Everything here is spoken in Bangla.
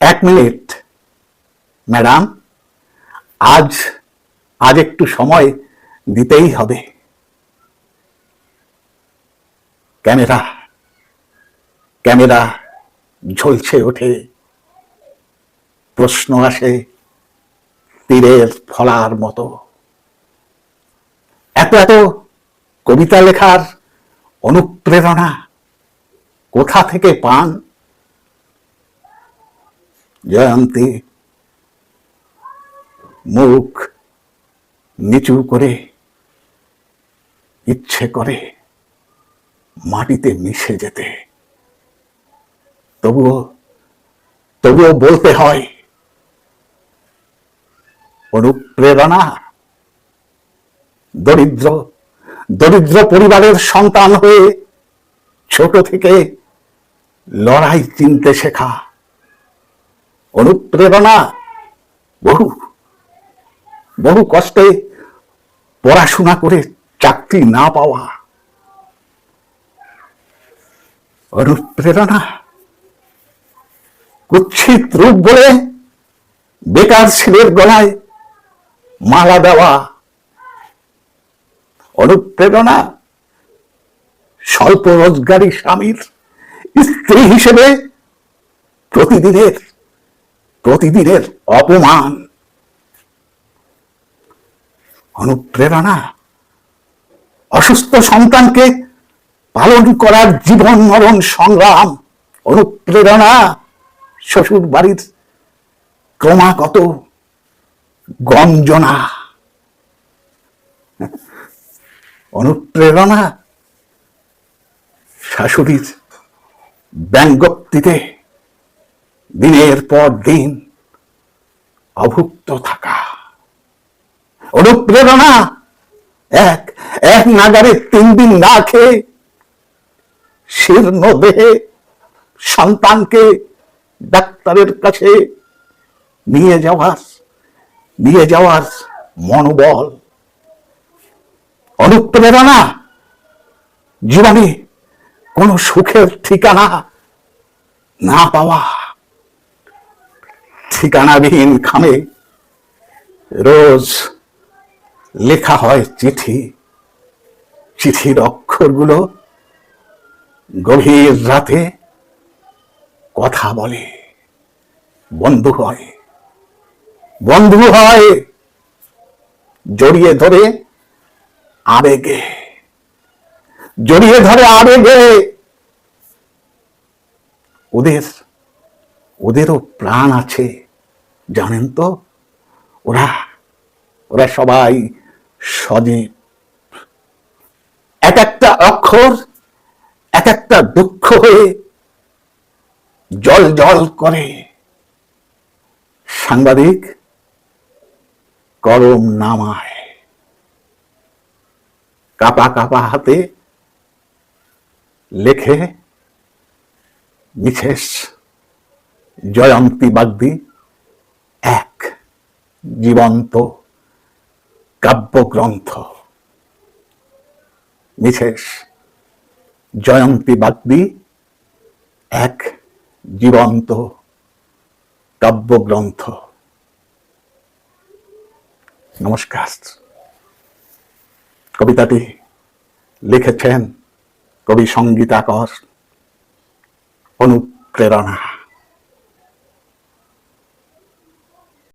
এক মিনিট, ম্যাডাম। আজ আজ একটু সময় দিতেই হবে। ক্যামেরা ক্যামেরা ঝলছে ওঠে। প্রশ্ন আসে তীরের ফলার মতো। এত এত কবিতা লেখার অনুপ্রেরণা কোথা থেকে পান? জয়ন্তী। মুখ নিচু করে, ইচ্ছে করে মাটিতে মিশে যেতে। তবুও তবুও বলতে হয়, অনুপ্রেরণা দরিদ্র দরিদ্র পরিবারের সন্তান হয়ে ছোট থেকে লড়াই চিনতে শেখা। অনুপ্রেরণা বহু বহু কষ্টে পড়াশোনা করে চাকরি না পাওয়া। অনুপ্রেরণা কুচ্ছিত রূপ বলে বেকার ছেলের গলায় মালা দেওয়া। অনুপ্রেরণা স্বল্প রোজগারী স্বামীর স্ত্রী হিসেবে প্রতিদিনের প্রতিদিনের অপমান। অনুপ্রেরণা। অসুস্থ সন্তানকে পালন করার জীবন মরণ সংগ্রাম। অনুপ্রেরণা। শ্বশুর বাড়ির ক্রমাগত গঞ্জনা। অনুপ্রেরণা। শাশুড়ির ব্যঙ্গোক্তিতে দিনের পর দিন অভুক্ত থাকা। অনুপ্রেরণা এক এক নাগারে তিন দিন না খেয়ে শীর্ণ দেহে সন্তানকে ডাক্তারের কাছে নিয়ে যাওয়ার নিয়ে যাওয়ার মনোবল। অনুপ্রেরণা জীবনে কোনো সুখের ঠিকানা না পাওয়া। ঠিকানাবিহীন খামে রোজ লেখা হয় চিঠি। চিঠির অক্ষরগুলো গভীর রাতে কথা বলে। বন্ধু হয়। বন্ধু হয় জড়িয়ে ধরে আবেগে। জড়িয়ে ধরে আবেগে। ওদের ওদেরও প্রাণ আছে, জানেন তো? ওরা ওরা সবাই সজীব। এক একটা অক্ষর, এক একটা দুঃখ হয়ে জল জল করে। সাংবাদিক করম নামায়। কাপা কাপা হাতে লেখে মিছেস জয়ন্তী বাগদি এক জীবন্ত কাব্যগ্রন্থ। মিছেস জয়ন্তী বাগদি এক জীবন্ত কাব্যগ্রন্থ। নমস্কার। কবিতাটি লিখেছেন কবি সঙ্গীতাকর অনুপ্রেরণা।